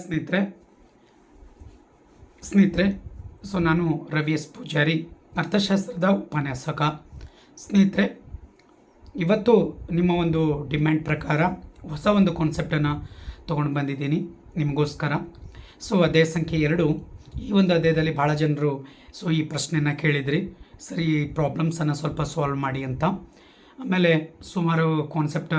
ಸ್ನೇಹಿತರೆ ಸ್ನೇಹಿತರೆ, ಸೊ ನಾನು ರವಿ ಎಸ್ ಪೂಜಾರಿ, ಅರ್ಥಶಾಸ್ತ್ರದ ಉಪನ್ಯಾಸಕ. ಸ್ನೇಹಿತರೆ, ಇವತ್ತು ನಿಮ್ಮ ಒಂದು ಡಿಮ್ಯಾಂಡ್ ಪ್ರಕಾರ ಹೊಸ ಒಂದು ಕಾನ್ಸೆಪ್ಟನ್ನು ತೊಗೊಂಡು ಬಂದಿದ್ದೀನಿ ನಿಮಗೋಸ್ಕರ. ಸೊ ಅದೇ ಸಂಖ್ಯೆ ಎರಡು, ಈ ಒಂದು ಅಧ್ಯಾಯದಲ್ಲಿ ಭಾಳ ಜನರು ಸೊ ಈ ಪ್ರಶ್ನೆಯನ್ನು ಕೇಳಿದ್ರಿ. ಸರಿ, ಈ ಪ್ರಾಬ್ಲಮ್ಸನ್ನು ಸ್ವಲ್ಪ ಸಾಲ್ವ್ ಮಾಡಿ ಅಂತ. ಆಮೇಲೆ ಸುಮಾರು ಕಾನ್ಸೆಪ್ಟ್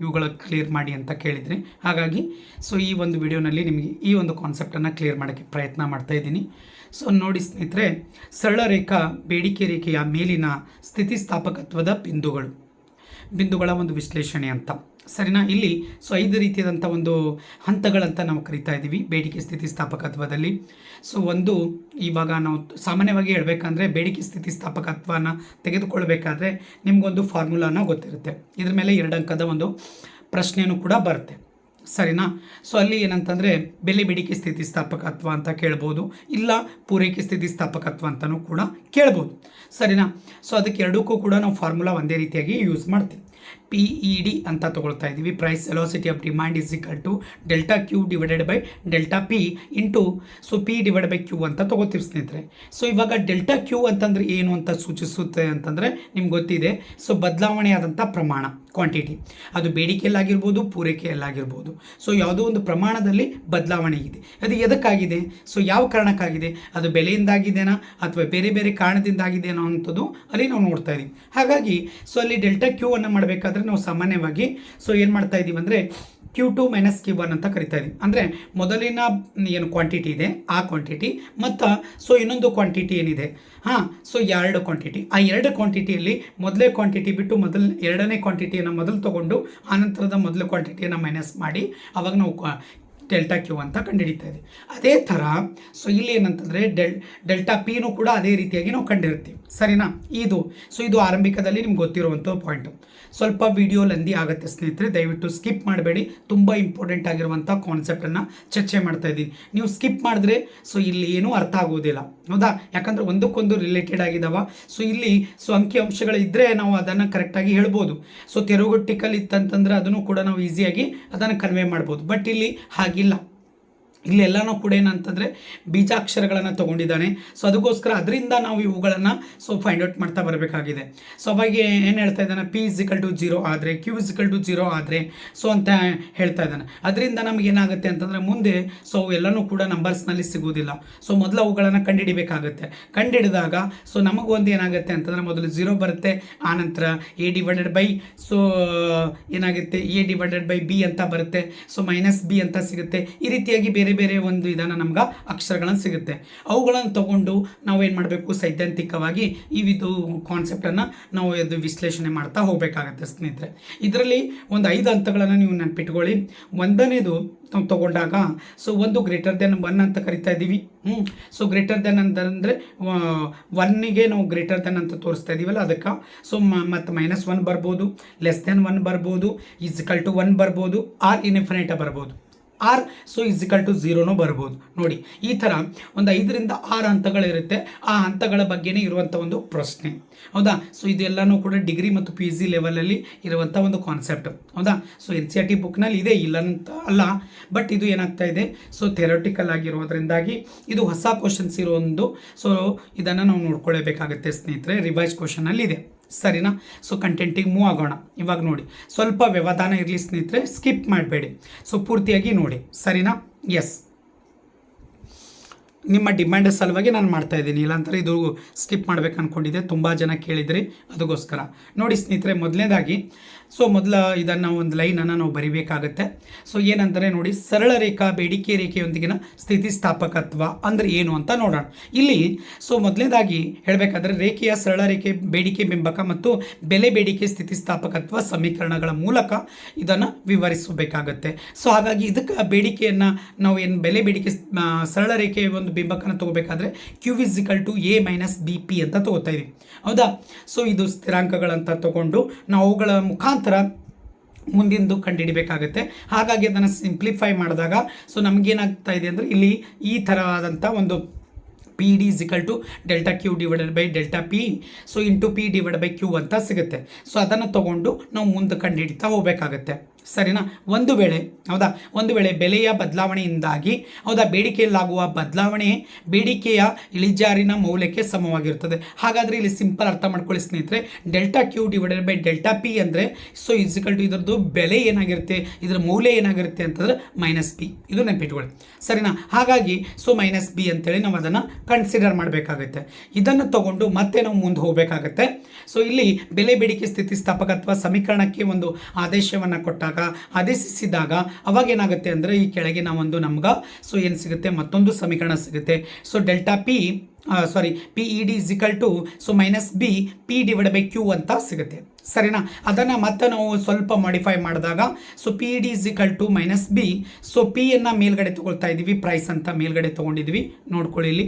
ಇವುಗಳ ಕ್ಲಿಯರ್ ಮಾಡಿ ಅಂತ ಕೇಳಿದ್ರಿ. ಹಾಗಾಗಿ ಸೊ ಈ ಒಂದು ವಿಡಿಯೋನಲ್ಲಿ ನಿಮಗೆ ಈ ಒಂದು ಕಾನ್ಸೆಪ್ಟನ್ನು ಕ್ಲಿಯರ್ ಮಾಡೋಕ್ಕೆ ಪ್ರಯತ್ನ ಮಾಡ್ತಾ ಇದ್ದೀನಿ. ಸೊ ನೋಡಿ ಸ್ನೇಹಿತರೆ, ಸರಳ ರೇಖಾ, ಬೇಡಿಕೆ ರೇಖೆಯ ಮೇಲಿನ ಸ್ಥಿತಿಸ್ಥಾಪಕತ್ವದ ಬಿಂದುಗಳು. ಬಿಂದುಗಳ ಒಂದು ವಿಶ್ಲೇಷಣೆ ಅಂತ. ಸರಿನಾ? ಇಲ್ಲಿ ಸೊ ಐದು ರೀತಿಯಾದಂಥ ಒಂದು ಹಂತಗಳಂತ ನಾವು ಕರಿತಾ ಇದ್ದೀವಿ ಬೇಡಿಕೆ ಸ್ಥಿತಿಸ್ಥಾಪಕತ್ವದಲ್ಲಿ ಸೊ ಒಂದು ಇವಾಗ ನಾವು ಸಾಮಾನ್ಯವಾಗಿ ಹೇಳಬೇಕಂದ್ರೆ ಬೇಡಿಕೆ ಸ್ಥಿತಿಸ್ಥಾಪಕತ್ವನ ತೆಗೆದುಕೊಳ್ಬೇಕಾದ್ರೆ ನಿಮಗೊಂದು ಫಾರ್ಮುಲಾನ ಗೊತ್ತಿರುತ್ತೆ. ಇದ್ರ ಮೇಲೆ ಎರಡು ಅಂಕದ ಒಂದು ಪ್ರಶ್ನೆಯೂ ಕೂಡ ಬರುತ್ತೆ. ಸರಿನಾ? ಸೊ ಅಲ್ಲಿ ಏನಂತಂದರೆ, ಬೆಲೆ ಬೇಡಿಕೆ ಸ್ಥಿತಿಸ್ಥಾಪಕತ್ವ ಅಂತ ಕೇಳ್ಬೋದು, ಇಲ್ಲ ಪೂರೈಕೆ ಸ್ಥಿತಿಸ್ಥಾಪಕತ್ವ ಅಂತಲೂ ಕೂಡ ಕೇಳ್ಬೋದು. ಸರಿನಾ? ಸೊ ಅದಕ್ಕೆ ಎರಡಕ್ಕೂ ಕೂಡ ನಾವು ಫಾರ್ಮುಲಾ ಒಂದೇ ರೀತಿಯಾಗಿ ಯೂಸ್ ಮಾಡ್ತೀವಿ. ಪಿ ಇ ಡಿ ಅಂತ ತಗೊಳ್ತಾ ಇದ್ದೀವಿ price elasticity of demand is equal to delta Q divided by delta P into so P divide by Q ಅಂತ ತಗೋತೀವಿ ಸ್ನೇಹಿತರೆ. ಸೊ ಇವಾಗ ಡೆಲ್ಟಾ ಕ್ಯೂ ಅಂತಂದರೆ ಏನು ಅಂತ ಸೂಚಿಸುತ್ತೆ ಅಂತಂದರೆ ನಿಮ್ಗೆ ಗೊತ್ತಿದೆ. ಸೊ ಬದಲಾವಣೆಯಾದಂಥ ಪ್ರಮಾಣ ಕ್ವಾಂಟಿಟಿ ಅದು ಬೇಡಿಕೆಯಲ್ಲಾಗಿರ್ಬೋದು, ಪೂರೈಕೆಯಲ್ಲಾಗಿರ್ಬೋದು. ಸೊ ಯಾವುದೋ ಒಂದು ಪ್ರಮಾಣದಲ್ಲಿ ಬದಲಾವಣೆ ಇದೆ. ಅದು ಎದಕ್ಕಾಗಿದೆ? ಸೊ ಯಾವ ಕಾರಣಕ್ಕಾಗಿದೆ? ಅದು ಬೆಲೆಯಿಂದಾಗಿದೆನಾ? ಅಥವಾ ಬೇರೆ ಬೇರೆ ಕಾರಣದಿಂದಾಗಿದೆನೋ ಅಂಥದ್ದು ಅಲ್ಲಿ ನಾವು ನೋಡ್ತಾ ಇದ್ದೀವಿ ಹಾಗಾಗಿ ಸೊ ಅಲ್ಲಿ ಡೆಲ್ಟಾ ಕ್ಯೂ ಅನ್ನು ಮಾಡಬೇಕಾದ್ರೆ ನಾವು ಸಾಮಾನ್ಯವಾಗಿ ಸೊ ಏನು ಮಾಡ್ತಾ ಇದ್ದೀವಿ ಅಂದರೆ Q two minus Q one ಅಂತ ಕರಿತಾ ಇದ್ದೀವಿ ಅಂದರೆ ಮೊದಲಿನ ಏನು ಕ್ವಾಂಟಿಟಿ ಇದೆ, ಆ ಕ್ವಾಂಟಿಟಿ ಮತ್ತು ಸೊ ಇನ್ನೊಂದು ಕ್ವಾಂಟಿಟಿ ಏನಿದೆ? ಹಾಂ ಸೊ ಎರಡು ಕ್ವಾಂಟಿಟಿ ಆ ಎರಡು ಕ್ವಾಂಟಿಟಿಯಲ್ಲಿ ಮೊದಲೇ ಕ್ವಾಂಟಿಟಿ ಬಿಟ್ಟು ಮೊದಲ, ಎರಡನೇ ಕ್ವಾಂಟಿಟಿಯನ್ನು ಮೊದಲು ತೊಗೊಂಡು, ಆನಂತರದ ಮೊದಲ ಕ್ವಾಂಟಿಟಿಯನ್ನು ಮೈನಸ್ ಮಾಡಿ, ಅವಾಗ ನಾವು ಡೆಲ್ಟಾ ಕ್ಯೂ ಅಂತ ಕಂಡುಹಿಡಿತಾ ಇದೆ. ಅದೇ ಥರ ಸೊ ಇಲ್ಲಿ ಏನಂತಂದರೆ ಡೆಲ್, ಡೆಲ್ಟಾ ಪಿನೂ ಕೂಡ ಅದೇ ರೀತಿಯಾಗಿ ನಾವು ಕಂಡಿರ್ತೀವಿ ಸರಿನಾ? ಇದು ಸೊ ಇದು ಆರಂಭಿಕದಲ್ಲಿ ನಿಮ್ಗೆ ಗೊತ್ತಿರುವಂಥ ಪಾಯಿಂಟು ಸ್ವಲ್ಪ ವಿಡಿಯೋ ಲಂದಿ ಆಗುತ್ತೆ ಸ್ನೇಹಿತರೆ, ದಯವಿಟ್ಟು ಸ್ಕಿಪ್ ಮಾಡಬೇಡಿ. ತುಂಬ ಇಂಪಾರ್ಟೆಂಟ್ ಆಗಿರುವಂಥ ಕಾನ್ಸೆಪ್ಟನ್ನು ಚರ್ಚೆ ಮಾಡ್ತಾ ಇದ್ದೀನಿ. ನೀವು ಸ್ಕಿಪ್ ಮಾಡಿದ್ರೆ ಸೊ ಇಲ್ಲಿ ಏನೂ ಅರ್ಥ ಆಗೋದಿಲ್ಲ ಹೌದಾ? ಯಾಕಂದರೆ ಒಂದಕ್ಕೊಂದು ರಿಲೇಟೆಡ್ ಆಗಿದ್ದಾವ ಸೊ ಇಲ್ಲಿ ಸೊ ಅಂಕಿ ಅಂಶಗಳು ಇದ್ದರೆ ನಾವು ಅದನ್ನು ಕರೆಕ್ಟಾಗಿ ಹೇಳ್ಬೋದು. ಸೊ ತೆರವುಗೊಟ್ಟಿಕಲ್ ಇತ್ತಂತಂದರೆ ಅದನ್ನು ಕೂಡ ನಾವು ಈಸಿಯಾಗಿ ಅದನ್ನು ಕನ್ವೆ ಮಾಡ್ಬೋದು. ಬಟ್ ಇಲ್ಲಿ ಹಾಗಿಲ್ಲ ಇಲ್ಲಿ ಎಲ್ಲನೂ ಕೂಡ ಏನಂತಂದರೆ ಬೀಜಾಕ್ಷರಗಳನ್ನು ತೊಗೊಂಡಿದ್ದಾನೆ. ಸೊ ಅದಕ್ಕೋಸ್ಕರ ಅದರಿಂದ ನಾವು ಇವುಗಳನ್ನು ಸೊ ಫೈಂಡ್ ಔಟ್ ಮಾಡ್ತಾ ಬರಬೇಕಾಗಿದೆ. ಸೊ ಅವಾಗ ಏನು ಹೇಳ್ತಾ ಇದ್ದಾನೆ? P is equal to zero ಆದರೆ Q is equal to zero ಆದರೆ ಸೊ ಅಂತ ಹೇಳ್ತಾ ಇದ್ದಾನೆ. ಅದರಿಂದ ನಮಗೇನಾಗುತ್ತೆ ಅಂತಂದರೆ ಮುಂದೆ ಸೊ ಎಲ್ಲನೂ ಕೂಡ ನಂಬರ್ಸ್ನಲ್ಲಿ ಸಿಗುವುದಿಲ್ಲ. ಸೊ ಮೊದಲು ಅವುಗಳನ್ನು ಕಂಡುಹಿಡಿಬೇಕಾಗುತ್ತೆ ಕಂಡುಹಿಡಿದಾಗ ಸೊ ನಮಗೊಂದು ಏನಾಗುತ್ತೆ ಅಂತಂದರೆ ಮೊದಲು ಜೀರೋ ಬರುತ್ತೆ ಆನಂತರ ಎ ಡಿವೈಡೆಡ್ ಬೈ ಸೊ ಏನಾಗುತ್ತೆ? ಎ ಡಿವೈಡೆಡ್ ಬೈ ಬಿ ಅಂತ ಬರುತ್ತೆ ಸೊ ಮೈನಸ್ ಬಿ ಅಂತ ಸಿಗುತ್ತೆ. ಈ ರೀತಿಯಾಗಿ ಬೇರೆ ಬೇರೆ ಬೇರೆ ಒಂದು ಇದನ್ನು ನಮ್ಗೆ ಅಕ್ಷರಗಳನ್ನು ಸಿಗುತ್ತೆ. ಅವುಗಳನ್ನು ತಗೊಂಡು ನಾವು ಏನು ಮಾಡಬೇಕು? ಸೈದ್ಧಾಂತಿಕವಾಗಿ ಈ ಇದು ಕಾನ್ಸೆಪ್ಟನ್ನು ನಾವು ಇದು ವಿಶ್ಲೇಷಣೆ ಮಾಡ್ತಾ ಹೋಗಬೇಕಾಗತ್ತೆ ಸ್ನೇಹಿತರೆ. ಇದರಲ್ಲಿ ಒಂದು ಐದು ಹಂತಗಳನ್ನು ನೀವು ನೆನಪಿಟ್ಕೊಳ್ಳಿ. ಒಂದನೇದು ನಾವು ತಗೊಂಡಾಗ ಸೊ ಒಂದು ಗ್ರೇಟರ್ ದೆನ್ ಒನ್ ಅಂತ ಕರಿತಾ ಇದ್ದೀವಿ ಹ್ಞೂ ಸೊ ಗ್ರೇಟರ್ ದೆನ್ ಅಂತಂದರೆ ಒನ್ನಿಗೆ ನಾವು ಗ್ರೇಟರ್ ದೆನ್ ಅಂತ ತೋರಿಸ್ತಾ ಇದ್ದೀವಲ್ಲ ಅದಕ್ಕೆ. ಸೊ ಮತ್ತು ಮೈನಸ್ ಒನ್ ಬರ್ಬೋದು ಲೆಸ್ ದೆನ್ ಒನ್ ಬರ್ಬೋದು ಇಸ್ಕಲ್ ಟು ಒನ್ ಬರ್ಬೋದು ಆರ್ ಇನ್ಫಿನಿಟ ಬರ್ಬೋದು. Or so is equal to ಝೀರೋನೂ ಬರ್ಬೋದು. ನೋಡಿ, ಈ ಥರ ಒಂದು ಐದರಿಂದ ಆರು ಹಂತಗಳಿರುತ್ತೆ. ಆ ಹಂತಗಳ ಬಗ್ಗೆನೇ ಇರುವಂಥ ಒಂದು ಪ್ರಶ್ನೆ. ಹೌದಾ? ಸೊ ಇದೆಲ್ಲನೂ ಕೂಡ ಡಿಗ್ರಿ ಮತ್ತು ಪಿ ಜಿ ಲೆವೆಲಲ್ಲಿ ಇರುವಂಥ ಒಂದು ಕಾನ್ಸೆಪ್ಟ್ ಹೌದಾ? So N C R T ಬುಕ್ನಲ್ಲಿ ಇದೆ ಇಲ್ಲ ಅಂತ ಅಲ್ಲ. ಬಟ್ ಇದು ಏನಾಗ್ತಾ ಇದೆ? ಸೊ ಥೆರೋಟಿಕಲ್ ಆಗಿರೋದ್ರಿಂದಾಗಿ ಇದು ಹೊಸ ಕ್ವಶನ್ಸ್ ಇರೋ ಒಂದು ಸೊ ಇದನ್ನು ನಾವು ನೋಡ್ಕೊಳ್ಳೇಬೇಕಾಗುತ್ತೆ ಸ್ನೇಹಿತರೆ. ರಿವೈಸ್ ಕ್ವಶನಲ್ಲಿ ಇದೆ. ಸರಿನಾ? ಸೊ ಕಂಟೆಂಟಿಗೆ ಮೂವ್ ಆಗೋಣ. ಇವಾಗ ನೋಡಿ. ಸ್ವಲ್ಪ ವ್ಯವಧಾನ ಇರಲಿ ಸ್ನೇಹಿತರೆ ಸ್ಕಿಪ್ ಮಾಡಬೇಡಿ. ಸೊ ಪೂರ್ತಿಯಾಗಿ ನೋಡಿ. ಸರಿನಾ? ಎಸ್ ನಿಮ್ಮ ಡಿಮ್ಯಾಂಡ್ ಸಲುವಾಗಿ ನಾನು ಮಾಡ್ತಾ ಇದ್ದೀನಿ. ಇಲ್ಲಾಂತಾರೆ ಇದು ಸ್ಕಿಪ್ ಮಾಡ್ಬೇಕು ಅಂದ್ಕೊಂಡಿದ್ದೆ ತುಂಬ ಜನ ಕೇಳಿದ್ರಿ. ಅದಕ್ಕೋಸ್ಕರ. ನೋಡಿ ಸ್ನೇಹಿತರೆ ಮೊದಲನೇದಾಗಿ ಸೊ ಮೊದಲ ಇದನ್ನು ಒಂದು ಲೈನನ್ನು ನಾವು ಬರಿಬೇಕಾಗತ್ತೆ. ಸೊ ಏನಂತಾರೆ ನೋಡಿ, ಸರಳ ರೇಖಾ ಬೇಡಿಕೆ ರೇಖೆಯೊಂದಿಗಿನ ಸ್ಥಿತಿಸ್ಥಾಪಕತ್ವ ಅಂದರೆ ಏನು ಅಂತ ನೋಡೋಣ. ಇಲ್ಲಿ ಸೊ ಮೊದಲನೇದಾಗಿ ಹೇಳಬೇಕಾದ್ರೆ ರೇಖೆಯ ಸರಳ ರೇಖೆ ಬೇಡಿಕೆ ಬಿಂಬಕ ಮತ್ತು ಬೆಲೆ ಬೇಡಿಕೆ ಸ್ಥಿತಿಸ್ಥಾಪಕತ್ವ ಸಮೀಕರಣಗಳ ಮೂಲಕ ಇದನ್ನು ವಿವರಿಸಬೇಕಾಗತ್ತೆ. ಸೊ ಹಾಗಾಗಿ ಇದಕ್ಕೆ ಬೇಡಿಕೆಯನ್ನು ನಾವು ಏನು ಬೆಲೆ ಬೇಡಿಕೆ ಸರಳ ರೇಖೆಯ ಒಂದು ಬಿಂಬಕನ ತಗೋಬೇಕಾದ್ರೆ Q is equal to A minus B P ಅಂತ ತಗೋತಾ ಇದ್ದೀವಿ ಹೌದಾ? ಸೊ ಇದು ಸ್ಥಿರಾಂಕಗಳಂತ ತಗೊಂಡು ನಾವು ಅವುಗಳ ಮುಖಾಂತರ ಮುಂದಿಂದು ಕಂಡುಹಿಡಿಬೇಕಾಗುತ್ತೆ. ಹಾಗಾಗಿ ಅದನ್ನು ಸಿಂಪ್ಲಿಫೈ ಮಾಡಿದಾಗ ಸೊ ನಮಗೇನಾಗ್ತಾ ಇದೆ ಅಂದರೆ ಇಲ್ಲಿ ಈ ಥರವಾದಂಥ ಒಂದು P D is equal to delta Q divided by delta P so into P divide by Q ಅಂತ ಸಿಗುತ್ತೆ. ಸೊ ಅದನ್ನು ತೊಗೊಂಡು ನಾವು ಮುಂದೆ ಕಂಡುಹಿಡಿತಾ ಹೋಗಬೇಕಾಗತ್ತೆ. ಸರಿನಾ? ಒಂದು ವೇಳೆ, ಹೌದಾ? ಒಂದು ವೇಳೆ ಬೆಲೆಯ ಬದಲಾವಣೆಯಿಂದಾಗಿ, ಹೌದಾ? ಬೇಡಿಕೆಯಲ್ಲಾಗುವ ಬದಲಾವಣೆ ಬೇಡಿಕೆಯ ಇಳಿಜಾರಿನ ಮೌಲ್ಯಕ್ಕೆ ಸಮವಾಗಿರುತ್ತದೆ. ಹಾಗಾದರೆ ಇಲ್ಲಿ ಸಿಂಪಲ್ ಅರ್ಥ ಮಾಡ್ಕೊಳ್ಳಿ ಸ್ನೇಹಿತರೆ. Delta Q divided by delta P ಅಂದರೆ ಸೊ ಇಸಿಕಲ್ ಟು ಇದರದ್ದು ಬೆಲೆ ಏನಾಗಿರುತ್ತೆ? ಇದರ ಮೌಲ್ಯ ಏನಾಗಿರುತ್ತೆ ಅಂತಂದ್ರೆ ಮೈನಸ್ ಬಿ ಇದು ನೆನಪಿಟ್ಕೊಳ್ಳಿ. ಸರಿನಾ? ಹಾಗಾಗಿ ಸೊ ಮೈನಸ್ ಬಿ ಅಂತೇಳಿ ನಾವು ಅದನ್ನು ಕನ್ಸಿಡರ್ ಮಾಡಬೇಕಾಗುತ್ತೆ. ಇದನ್ನು ತಗೊಂಡು ಮತ್ತೆ ನಾವು ಮುಂದೆ ಹೋಗಬೇಕಾಗತ್ತೆ. ಸೊ ಇಲ್ಲಿ ಬೆಲೆ ಬೇಡಿಕೆ ಸ್ಥಿತಿ ಸ್ಥಿತಿಸ್ಥಾಪಕತ್ವ ಸಮೀಕರಣಕ್ಕೆ ಒಂದು ಆದೇಶವನ್ನು ಕೊಟ್ಟಾಗ ಆದೇಶಿಸಿದಾಗ ಅವಾಗ ಏನಾಗುತ್ತೆ ಅಂದರೆ ಈ ಕೆಳಗೆ ನಾವೊಂದು ನಮ್ಗೆ ಸೊ ಏನು ಸಿಗುತ್ತೆ? ಮತ್ತೊಂದು ಸಮೀಕರಣ ಸಿಗುತ್ತೆ. So delta P sorry P E D is equal to so minus B P divide by Q ಅಂತ ಸಿಗುತ್ತೆ. ಸರಿನಾ? ಅದನ್ನು ಮತ್ತೆ ನಾವು ಸ್ವಲ್ಪ ಮಾಡಿಫೈ ಮಾಡಿದಾಗ so P D is equal to minus B so ಪಿಯನ್ನು ಮೇಲ್ಗಡೆ ತೊಗೊಳ್ತಾ ಇದ್ದೀವಿ ಪ್ರೈಸ್ ಅಂತ ಮೇಲ್ಗಡೆ ತೊಗೊಂಡಿದ್ವಿ. ನೋಡ್ಕೊಳ್ಳಿ ಇಲ್ಲಿ.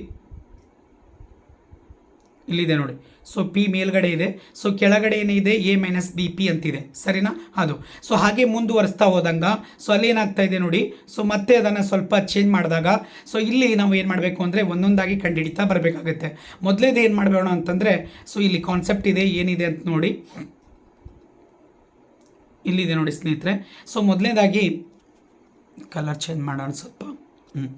ಇಲ್ಲಿದೆ ನೋಡಿ. ಸೊ ಪಿ ಮೇಲ್ಗಡೆ ಇದೆ. ಸೊ ಕೆಳಗಡೆ ಏನಿದೆ? ಎ ಮೈನಸ್ ಬಿ ಪಿ ಅಂತಿದೆ. ಸರಿನಾ? ಅದು. ಸೊ ಹಾಗೆ ಮುಂದುವರಿಸ್ತಾ ಹೋದಂಗ. ಸೊ ಅಲ್ಲಿ ಏನಾಗ್ತಾ ಇದೆ ನೋಡಿ. ಸೊ ಮತ್ತೆ ಅದನ್ನು ಸ್ವಲ್ಪ ಚೇಂಜ್ ಮಾಡಿದಾಗ. ಸೊ ಇಲ್ಲಿ ನಾವು ಏನು ಮಾಡಬೇಕು ಅಂದರೆ ಒಂದೊಂದಾಗಿ ಕಂಡುಹಿಡಿತಾ ಬರಬೇಕಾಗುತ್ತೆ. ಮೊದಲೇದು ಏನು ಮಾಡಬೇಡ ಅಂತಂದರೆ ಸೊ ಇಲ್ಲಿ ಕಾನ್ಸೆಪ್ಟ್ ಇದೆ, ಏನಿದೆ ಅಂತ ನೋಡಿ. ಇಲ್ಲಿದೆ ನೋಡಿ ಸ್ನೇಹಿತರೆ. ಸೊ ಮೊದಲನೇದಾಗಿ ಕಲರ್ ಚೇಂಜ್ ಮಾಡೋಣ ಸ್ವಲ್ಪ. ಹ್ಞೂ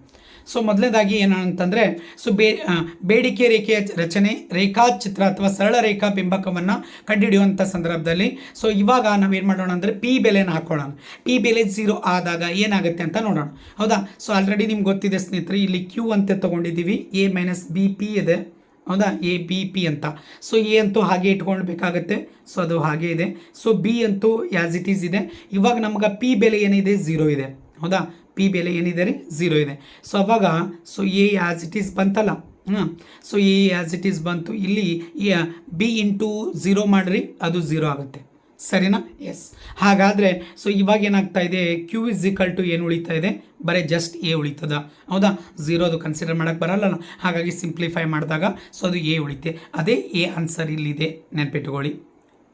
ಸೊ ಮೊದಲನೇದಾಗಿ ಏನು ಅಂತಂದರೆ ಸೊ ಬೇ ಬೇಡಿಕೆ ರೇಖೆಯ ರಚನೆ ರೇಖಾಚಿತ್ರ ಅಥವಾ ಸರಳ ರೇಖಾ ಬಿಂಬಕವನ್ನು ಕಂಡುಹಿಡಿಯುವಂಥ ಸಂದರ್ಭದಲ್ಲಿ. ಸೊ ಇವಾಗ ನಾವೇನು ಮಾಡೋಣ ಅಂದರೆ ಪಿ ಬೆಲೆನ ಹಾಕೊಳ್ಳೋಣ. ಪಿ ಬೆಲೆ ಝೀರೋ ಆದಾಗ ಏನಾಗುತ್ತೆ ಅಂತ ನೋಡೋಣ. ಹೌದಾ? ಸೊ ಆಲ್ರೆಡಿ ನಿಮ್ಗೆ ಗೊತ್ತಿದೆ ಸ್ನೇಹಿತರೆ, ಇಲ್ಲಿ ಕ್ಯೂ ಅಂತ ತೊಗೊಂಡಿದ್ದೀವಿ. ಎ ಮೈನಸ್ ಬಿ ಪಿ ಇದೆ. ಹೌದಾ? ಎ ಬಿ ಪಿ ಅಂತ. ಸೊ ಎ ಅಂತೂ ಹಾಗೆ ಇಟ್ಕೊಳ್ಬೇಕಾಗತ್ತೆ ಸೊ ಅದು ಹಾಗೆ ಇದೆ. ಸೊ ಬಿ ಅಂತೂ ಆ್ಯಸ್ ಇಟ್ ಈಸ್ ಇದೆ. ಇವಾಗ ನಮ್ಗೆ ಪಿ ಬೆಲೆ ಏನಿದೆ? ಝೀರೋ ಇದೆ. ಹೌದಾ? ಪಿ ಬೆಲೆ ಏನಿದೆ ರೀ? ಝೀರೋ ಇದೆ. ಸೊ ಅವಾಗ so A as it is ಬಂತಲ್ಲ? ಹಾಂ so A as it is ಬಂತು. ಇಲ್ಲಿ ಬಿ ಇಂಟು ಝೀರೋ ಮಾಡಿರಿ, ಅದು ಝೀರೋ ಆಗುತ್ತೆ. ಸರಿನಾ? ಎಸ್ ಹಾಗಾದರೆ ಸೊ ಇವಾಗ ಏನಾಗ್ತಾ ಇದೆ? ಕ್ಯೂ ಇಸ್ ಈಕ್ವಲ್ ಟು ಏನು ಉಳಿತಾ ಇದೆ? ಬರೀ ಜಸ್ಟ್ ಎ ಉಳಿತದ. ಹೌದಾ? ಝೀರೋ ಅದು ಕನ್ಸಿಡರ್ ಮಾಡೋಕ್ಕೆ ಬರಲ್ಲ ಹಾಗಾಗಿ ಸಿಂಪ್ಲಿಫೈ ಮಾಡಿದಾಗ ಸೊ ಅದು ಎ ಉಳಿತೆ. ಅದೇ ಎ ಆನ್ಸರ್ ಇಲ್ಲಿದೆ. ನೆನ್ಪಿಟ್ಕೊಳ್ಳಿ.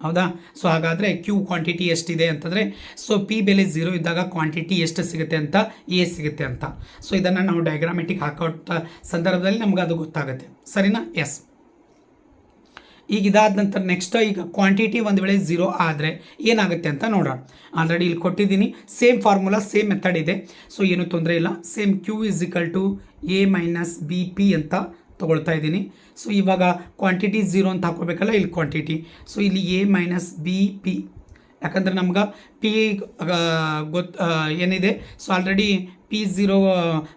ಹೌದಾ? ಸೊ ಹಾಗಾದರೆ ಕ್ಯೂ ಕ್ವಾಂಟಿಟಿ ಎಷ್ಟಿದೆ ಅಂತಂದರೆ ಸೊ ಪಿ ಬೆಲೆ ಝೀರೋ ಇದ್ದಾಗ ಕ್ವಾಂಟಿಟಿ ಎಷ್ಟು ಸಿಗುತ್ತೆ ಅಂತ? ಎ ಸಿಗುತ್ತೆ ಅಂತ. ಸೊ ಇದನ್ನು ನಾವು ಡಯಾಗ್ರಾಮೆಟಿಕ್ ಹಾಕೋ ಸಂದರ್ಭದಲ್ಲಿ ನಮ್ಗೆ ಅದು ಗೊತ್ತಾಗುತ್ತೆ. ಸರಿನಾ? ಎಸ್ ಈಗ ಇದಾದ ನಂತರ ನೆಕ್ಸ್ಟ್ ಈಗ ಕ್ವಾಂಟಿಟಿ ಒಂದು ವೇಳೆ ಝೀರೋ ಆದರೆ ಏನಾಗುತ್ತೆ ಅಂತ ನೋಡೋಣ. ಆಲ್ರೆಡಿ ಇಲ್ಲಿ ಕೊಟ್ಟಿದ್ದೀನಿ. ಸೇಮ್ ಫಾರ್ಮುಲಾ ಸೇಮ್ ಮೆಥಡ್ ಇದೆ. ಸೊ ಏನೂ ತೊಂದರೆ ಇಲ್ಲ. Same Q is equal to A minus B P ಅಂತ ತೊಗೊಳ್ತಾ ಇದ್ದೀನಿ. ಸೊ ಇವಾಗ ಕ್ವಾಂಟಿಟಿ ಝೀರೋ ಅಂತ ಹಾಕೋಬೇಕಲ್ಲ, ಇಲ್ಲಿ ಕ್ವಾಂಟಿಟಿ ಸೊ ಇಲ್ಲಿ ಎ ಮೈನಸ್ ಬಿ ಪಿ ಯಾಕಂದರೆ ನಮ್ಗೆ ಪಿ ಗೊತ್ತು ಏನಿದೆ? So already P zero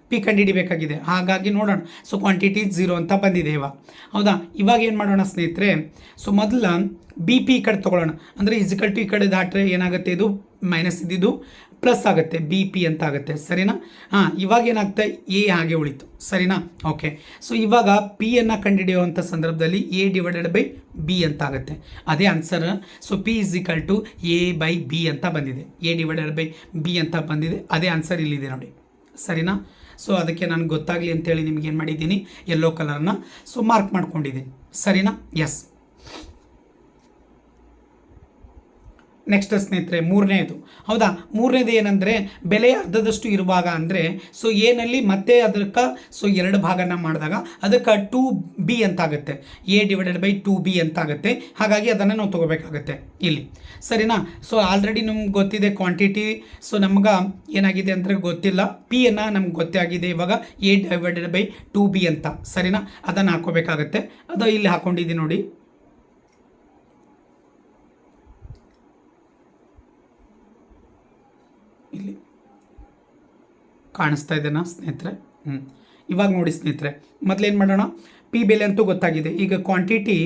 P ಕಂಡುಹಿಡಿಬೇಕಾಗಿದೆ. ಹಾಗಾಗಿ ನೋಡೋಣ. ಸೊ ಕ್ವಾಂಟಿಟಿ ಝೀರೋ ಅಂತ ಬಂದಿದೆ ಇವಾಗ. ಹೌದಾ? ಇವಾಗ ಏನು ಮಾಡೋಣ ಸ್ನೇಹಿತರೆ? ಸೊ ಮೊದಲು ಬಿ ಪಿ ಈ ಕಡೆ ತೊಗೊಳ್ಳೋಣ. ಅಂದರೆ ಇಸಿಕಲ್ ಟು ಈ ಕಡೆ ದಾಟ್ರೆ ಏನಾಗುತ್ತೆ ಇದು? ಮೈನಸ್ ಇದ್ದಿದ್ದು ಪ್ಲಸ್ ಆಗುತ್ತೆ ಬಿ ಪಿ ಅಂತ ಆಗುತ್ತೆ. ಸರಿನಾ? ಹಾಂ, ಇವಾಗ ಏನಾಗುತ್ತೆ ಎ ಹಾಗೆ ಉಳಿತು. ಸರಿನಾ? ಓಕೆ. ಸೊ ಇವಾಗ ಪಿ ಪಿಯನ್ನು ಕಂಡುಹಿಡಿಯುವಂಥ ಸಂದರ್ಭದಲ್ಲಿ ಎ ಡಿವೈಡೆಡ್ ಬೈ ಬಿ ಅಂತ ಆಗುತ್ತೆ. ಅದೇ answer so P is equal to A by B ಅಂತ ಬಂದಿದೆ. ಎ ಡಿವೈಡೆಡ್ ಬೈ ಬಿ ಅಂತ ಬಂದಿದೆ. ಅದೇ ಆನ್ಸರ್ ಇಲ್ಲಿದೆ ನೋಡಿ. ಸರಿನಾ? ಸೊ ಅದಕ್ಕೆ ನನಗೆ ಗೊತ್ತಾಗಲಿ ಅಂತೇಳಿ ನಿಮ್ಗೆ ಏನು ಮಾಡಿದ್ದೀನಿ? ಯೆಲ್ಲೋ ಕಲರನ್ನು ಸೊ ಮಾರ್ಕ್ ಮಾಡ್ಕೊಂಡಿದ್ದೀನಿ. ಸರಿನಾ? ಎಸ್ ನೆಕ್ಸ್ಟ್ ಸ್ನೇಹಿತರೆ, ಮೂರನೇದು. ಹೌದಾ? ಮೂರನೇದು ಏನಂದರೆ, ಬೆಲೆ ಅರ್ಧದಷ್ಟು ಇರುವಾಗ ಅಂದರೆ ಸೊ ಏನಲ್ಲಿ ಮತ್ತೆ ಅದಕ್ಕೆ ಸೊ ಎರಡು ಭಾಗನ ಮಾಡಿದಾಗ, ಅದಕ್ಕೆ ಟೂ ಬಿ ಅಂತ ಆಗುತ್ತೆ A divided by two B ಅಂತ ಆಗುತ್ತೆ ಹಾಗಾಗಿ ಅದನ್ನು ನಾವು ತೊಗೋಬೇಕಾಗತ್ತೆ. ಇಲ್ಲಿ. ಸರಿನಾ? ಸೊ ಆಲ್ರೆಡಿ ನಮ್ಗೆ ಗೊತ್ತಿದೆ ಕ್ವಾಂಟಿಟಿ ಸೊ ನಮ್ಗೆ ಏನಾಗಿದೆ ಅಂದರೆ ಗೊತ್ತಿಲ್ಲ. ಪಿಯನ್ನು ನಮ್ಗೆ ಗೊತ್ತೇ ಆಗಿದೆ ಇವಾಗ. A divided by two B ಅಂತ. ಸರಿನಾ? ಅದನ್ನು ಹಾಕೋಬೇಕಾಗತ್ತೆ. ಅದು ಇಲ್ಲಿ ಹಾಕೊಂಡಿದ್ದೀನಿ ನೋಡಿ ಇಲ್ಲಿ ಕಾಣಿಸ್ತಾ ಇದೆನಾ ಸ್ನೇಹಿತರೆ. ಹ್ಞೂ ಇವಾಗ ನೋಡಿ ಸ್ನೇಹಿತರೆ, ಮೊದಲೇನು ಮಾಡೋಣ? ಪಿ ಬೆಲೆ ಅಂತೂ ಗೊತ್ತಾಗಿದೆ. ಈಗ ಕ್ವಾಂಟಿಟಿ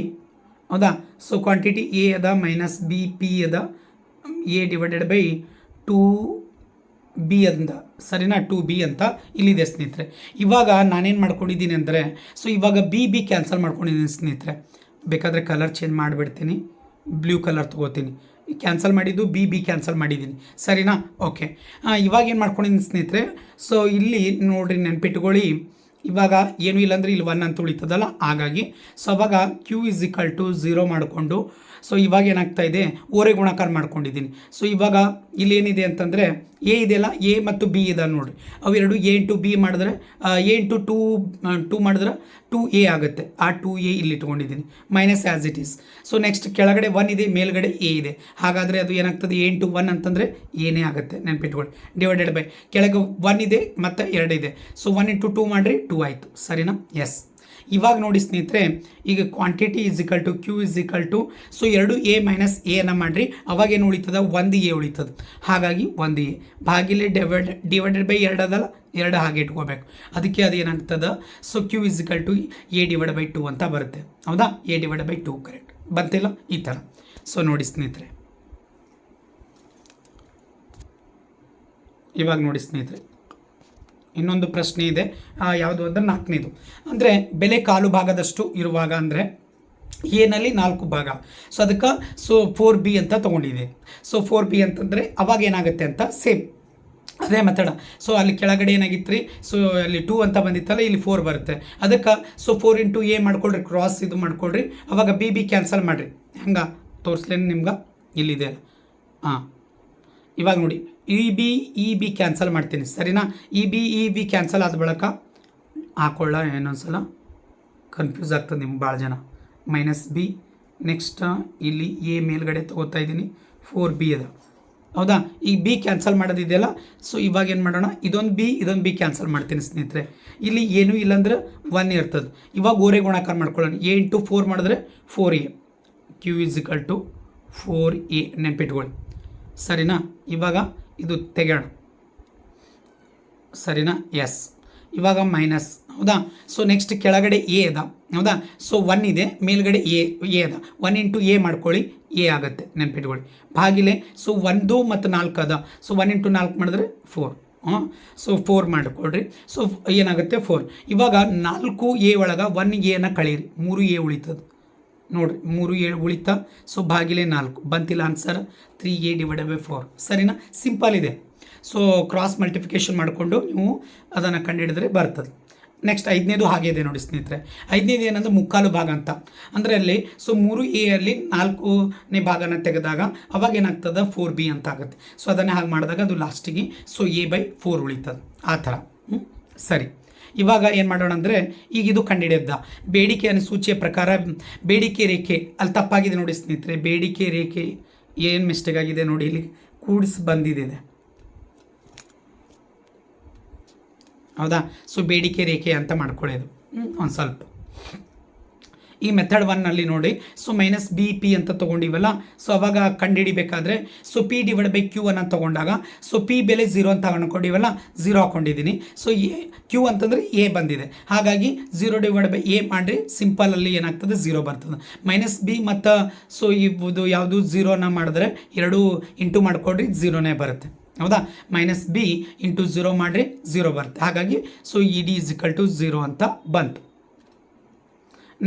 ಹೌದಾ? ಸೊ ಕ್ವಾಂಟಿಟಿ ಎ ಅದ ಮೈನಸ್ ಬಿ ಪಿ ಅದ A divided by two B ಅಂತ ಸರಿನಾ? ಟು ಬಿ ಅಂತ ಇಲ್ಲಿದೆ ಸ್ನೇಹಿತರೆ. ಇವಾಗ ನಾನೇನು ಮಾಡ್ಕೊಂಡಿದ್ದೀನಿ ಅಂದರೆ ಸೊ ಇವಾಗ ಬಿ ಬಿ ಕ್ಯಾನ್ಸಲ್ ಮಾಡ್ಕೊಂಡಿದ್ದೀನಿ ಸ್ನೇಹಿತರೆ. ಬೇಕಾದರೆ ಕಲರ್ ಚೇಂಜ್ ಮಾಡಿಬಿಡ್ತೀನಿ. ಬ್ಲೂ ಕಲರ್ ತೊಗೋತೀನಿ. ಕ್ಯಾನ್ಸಲ್ ಮಾಡಿದ್ದು ಬಿ ಬಿ ಕ್ಯಾನ್ಸಲ್ ಮಾಡಿದ್ದೀನಿ. ಸರಿನಾ? ಓಕೆ ಇವಾಗ ಏನು ಮಾಡ್ಕೊಂಡಿದ್ದೀನಿ ಸ್ನೇಹಿತರೆ? ಸೊ ಇಲ್ಲಿ ನೋಡಿರಿ ನೆನ್ಪಿಟ್ಕೊಳ್ಳಿ. ಇವಾಗ ಏನು ಇಲ್ಲಾಂದ್ರೆ ಇಲ್ಲಿ ಒನ್ ಅಂತ ಉಳಿತದಲ್ಲ? ಹಾಗಾಗಿ ಸೊ ಅವಾಗ Q is equal to zero ಮಾಡಿಕೊಂಡು ಸೊ ಇವಾಗ ಏನಾಗ್ತಾ ಇದೆ? ಓರೆ ಗುಣಾಕಾರ ಮಾಡ್ಕೊಂಡಿದ್ದೀನಿ. ಸೊ ಇವಾಗ ಇಲ್ಲಿ ಏನಿದೆ ಅಂತಂದರೆ, ಎ ಇದೆಯಲ್ಲ ಎ ಮತ್ತು ಬಿ ಇದೆ ನೋಡಿರಿ ಅವೆರಡು ಎ ಇಂಟು ಬಿ ಮಾಡಿದ್ರೆ ಎ ಇಂಟು ಟೂ ಟೂ ಮಾಡಿದ್ರೆ ಟೂ ಎ ಆಗುತ್ತೆ. ಆ ಟೂ ಎ ಇಲ್ಲಿ ಇಟ್ಕೊಂಡಿದ್ದೀನಿ. Minus as it is so next ಕೆಳಗಡೆ ಒನ್ ಇದೆ, ಮೇಲ್ಗಡೆ ಎ ಇದೆ. ಹಾಗಾದರೆ ಅದು ಏನಾಗ್ತದೆ? ಎ ಇಂಟು ಒನ್ ಅಂತಂದರೆ ಏನೇ ಆಗುತ್ತೆ. ನೆನ್ಪಿಟ್ಕೊಳ್ಳಿ. ಡಿವೈಡೆಡ್ ಬೈ ಕೆಳಗೆ ಒನ್ ಇದೆ, ಮತ್ತು ಎರಡು ಇದೆ. ಸೊ ಒನ್ ಇಂಟು ಟೂ ಮಾಡಿರಿ, ಟೂ ಆಯಿತು. ಸರಿನಾ? ಎಸ್ ಇವಾಗ ನೋಡಿ ಸ್ನೇಹಿತರೆ, ಈಗ quantity is equal to Q is equal to so ಎರಡು ಎ ಮೈನಸ್ ಎನ ಮಾಡಿರಿ ಅವಾಗ ಏನು ಉಳಿತದ? ಒಂದು ಎ ಉಳಿತದ. ಹಾಗಾಗಿ ಒಂದು ಎ ಭಾಗಿಲೆ ಡಿವೈಡ್ ಡಿವೈಡೆಡ್ ಬೈ ಎರಡು ಅದಲ್ಲ? ಎರಡು ಹಾಗೆ ಇಟ್ಕೋಬೇಕು. ಅದಕ್ಕೆ ಅದು ಏನಾಗ್ತದ so Q is equal to A divide by two ಅಂತ ಬರುತ್ತೆ. ಹೌದಾ? A divide by two correct ಬಂತಿಲ್ಲ? ಈ ಥರ ಸೊ ನೋಡಿ ಸ್ನೇಹಿತರೆ. ಇವಾಗ ನೋಡಿ ಸ್ನೇಹಿತರೆ. ಇನ್ನೊಂದು ಪ್ರಶ್ನೆ ಇದೆ. ಯಾವುದು ಅಂದರೆ ನಾಲ್ಕನೇದು. ಅಂದರೆ ಬೆಲೆ ಕಾಲು ಭಾಗದಷ್ಟು ಇರುವಾಗ ಅಂದರೆ ಏನಲ್ಲಿ ನಾಲ್ಕು ಭಾಗ. ಸೊ ಅದಕ್ಕೆ ಸೊ ಫೋರ್ ಬಿ ಅಂತ ತೊಗೊಂಡಿದೆ. ಸೊ ಫೋರ್ ಬಿ ಅಂತಂದರೆ ಅವಾಗ ಏನಾಗುತ್ತೆ ಅಂತ ಸೇಮ್ ಅದೇ ಮೆಥಡ ಸೊ ಅಲ್ಲಿ ಕೆಳಗಡೆ ಏನಾಗಿತ್ತು ರೀ ಸೊ ಅಲ್ಲಿ ಟೂ ಅಂತ ಬಂದಿತ್ತಲ್ಲ, ಇಲ್ಲಿ ಫೋರ್ ಬರುತ್ತೆ. ಅದಕ್ಕೆ ಸೊ ಫೋರ್ ಇಂಟು ಎ ಮಾಡ್ಕೊಳ್ರಿ ಕ್ರಾಸ್ ಇದು ಮಾಡ್ಕೊಳ್ರಿ. ಅವಾಗ ಬಿ ಬಿ ಕ್ಯಾನ್ಸಲ್ ಮಾಡಿರಿ. ಹೆಂಗೆ? ತೋರಿಸ್ಲೇನು ನಿಮ್ಗೆ? ಇಲ್ಲಿದೆ. ಹಾಂ ಇವಾಗ ನೋಡಿ. E B E B cancel ಮಾಡ್ತೀನಿ. ಸರಿನಾ? E B E B cancel ಆದ ಬಳಿಕ ಹಾಕೊಳ್ಳ, ಏನೊಂದ್ಸಲ? ಕನ್ಫ್ಯೂಸ್ ಆಗ್ತದೆ ನಿಮ್ಗೆ ಭಾಳ ಜನ. ಮೈನಸ್ ಬಿ ನೆಕ್ಸ್ಟ್ ಇಲ್ಲಿ ಎ ಮೇಲ್ಗಡೆ ತೊಗೋತಾ ಇದ್ದೀನಿ. ಫೋರ್ ಬಿ ಅದ. ಹೌದಾ? ಈಗ ಬಿ ಕ್ಯಾನ್ಸಲ್ ಮಾಡೋದಿದೆಯಲ್ಲ ಸೊ ಇವಾಗ ಏನು ಮಾಡೋಣ? ಇದೊಂದು ಬಿ ಇದೊಂದು ಬಿ ಕ್ಯಾನ್ಸಲ್ ಮಾಡ್ತೀನಿ ಸ್ನೇಹಿತರೆ. ಇಲ್ಲಿ ಏನೂ ಇಲ್ಲಾಂದ್ರೆ ಒನ್ ಇರ್ತದೆ. ಇವಾಗ ಓರೆ ಗುಣಾಕಾರ ಮಾಡ್ಕೊಳ್ಳೋಣ. ಎ ಇಂಟು ಫೋರ್ ಮಾಡಿದ್ರೆ four A Q is equal to four A ನೆನ್ಪಿಟ್ಕೊಳ್ಳಿ. ಸರಿನಾ? ಇವಾಗ ಇದು ತೆಗೆಯೋಣ. ಸರಿನಾ? ಎಸ್ ಇವಾಗ ಮೈನಸ್ ಹೌದಾ? ಸೊ ನೆಕ್ಸ್ಟ್ ಕೆಳಗಡೆ ಎ ಅದ. ಹೌದಾ? ಸೊ ಒನ್ ಇದೆ. ಮೇಲ್ಗಡೆ ಎ ಎ ಅದ. ಒನ್ ಇಂಟು ಎ ಮಾಡ್ಕೊಳ್ಳಿ. ಎ ಆಗುತ್ತೆ. ನೆನ್ಪಿಟ್ಕೊಳ್ಳಿ. ಭಾಗಿಲೆ ಸೊ ಒಂದು ಮತ್ತು ನಾಲ್ಕು ಅದ. ಸೊ ಒನ್ ಇಂಟು ನಾಲ್ಕು ಮಾಡಿದ್ರೆ ಫೋರ್ ಹಾಂ? ಸೊ ಫೋರ್ ಮಾಡಿಕೊಳ್ಳ್ರಿ ಸೊ ಏನಾಗುತ್ತೆ? ಫೋರ್ ಇವಾಗ ನಾಲ್ಕು ಎ ಒಳಗೆ ಒನ್ ಎನ ಕಳೀರಿ. ಮೂರು ಎ ಉಳಿತದೆ. ನೋಡ್ರಿ, ಮೂರು ಏಳು ಉಳಿತಾ? ಸೊ ಭಾಗಿಲೆ ನಾಲ್ಕು. ಬಂತಿಲ್ಲ answer three A divided by four ಸರಿನಾ? ಸಿಂಪಲ್ ಇದೆ. ಸೊ ಕ್ರಾಸ್ ಮಲ್ಟಿಫಿಕೇಶನ್ ಮಾಡಿಕೊಂಡು ನೀವು ಅದನ್ನು ಕಂಡುಹಿಡಿದ್ರೆ ಬರ್ತದೆ. ನೆಕ್ಸ್ಟ್ ಐದನೇದು ಹಾಗೆ ಇದೆ ನೋಡಿ ಸ್ನೇಹಿತರೆ. ಐದನೇದು ಏನಂದ್ರೆ ಮುಕ್ಕಾಲು ಭಾಗ ಅಂತ. ಅಂದರೆ ಅಲ್ಲಿ ಸೊ ಮೂರು ಎ ಅಲ್ಲಿ ನಾಲ್ಕನೇ ಭಾಗನ ತೆಗೆದಾಗ ಅವಾಗ ಏನಾಗ್ತದೆ? ಫೋರ್ ಬಿ ಅಂತ ಆಗುತ್ತೆ. ಸೊ ಅದನ್ನೇ ಹಾಗೆ ಮಾಡಿದಾಗ ಅದು ಲಾಸ್ಟಿಗೆ ಸೊ ಎ ಬೈ ಫೋರ್ ಉಳಿತದೆ. ಆ ಥರ. ಸರಿ. ಇವಾಗ ಏನು ಮಾಡೋಣ ಅಂದರೆ ಈಗ ಇದು ಕಂಡುಹಿಡಿಯದ್ದ ಬೇಡಿಕೆ ಅನುಸೂಚಿಯ ಪ್ರಕಾರ, ಬೇಡಿಕೆ ರೇಖೆ, ಅಲ್ಲಿ ತಪ್ಪಾಗಿದೆ ನೋಡಿ ಸ್ನೇಹಿತರೆ, ಬೇಡಿಕೆ ರೇಖೆ ಏನು ಮಿಸ್ಟೇಕ್ ಆಗಿದೆ ನೋಡಿ ಇಲ್ಲಿ ಕೂಡಿಸಿ ಬಂದಿದೆ. ಹೌದಾ? ಸೊ ಬೇಡಿಕೆ ರೇಖೆ ಅಂತ ಮಾಡ್ಕೊಳ್ಳೋದು. ಒಂದು ಸ್ವಲ್ಪ. ಈ ಮೆಥಡ್ ಒನ್ನಲ್ಲಿ ನೋಡಿ. ಸೊ ಮೈನಸ್ ಬಿ ಪಿ ಅಂತ ತೊಗೊಂಡಿವಲ್ಲ ಸೊ ಅವಾಗ ಕಂಡುಹಿಡಿಬೇಕಾದ್ರೆ so P divide by Q ಅನ್ನ ತೊಗೊಂಡಾಗ ಸೊ ಪಿ ಬೆಲೆ ಝೀರೋ ಅಂತ ಅನ್ಕೊಂಡಿವಲ್ಲ ಝೀರೋ ಹಾಕೊಂಡಿದ್ದೀನಿ ಸೊ ಎ ಕ್ಯೂ ಅಂತಂದರೆ ಎ ಬಂದಿದೆ. ಹಾಗಾಗಿ ಝೀರೋ ಡಿವೈಡ್ ಬೈ ಎ ಮಾಡಿರಿ ಸಿಂಪಲಲ್ಲಿ ಏನಾಗ್ತದೆ ಝೀರೋ ಬರ್ತದೆ. ಮೈನಸ್ ಬಿ ಮತ್ತು ಸೊ ಇದು ಯಾವುದು ಝೀರೋನ ಮಾಡಿದ್ರೆ, ಎರಡು ಇಂಟು ಮಾಡಿಕೊಡ್ರಿ ಝೀರೋನೇ ಬರುತ್ತೆ. ಹೌದಾ? ಮೈನಸ್ ಬಿ ಇಂಟು ಝೀರೋ ಮಾಡಿರಿ ಝೀರೋ ಬರುತ್ತೆ. ಹಾಗಾಗಿ so E D is to zero ಅಂತ ಬಂತು.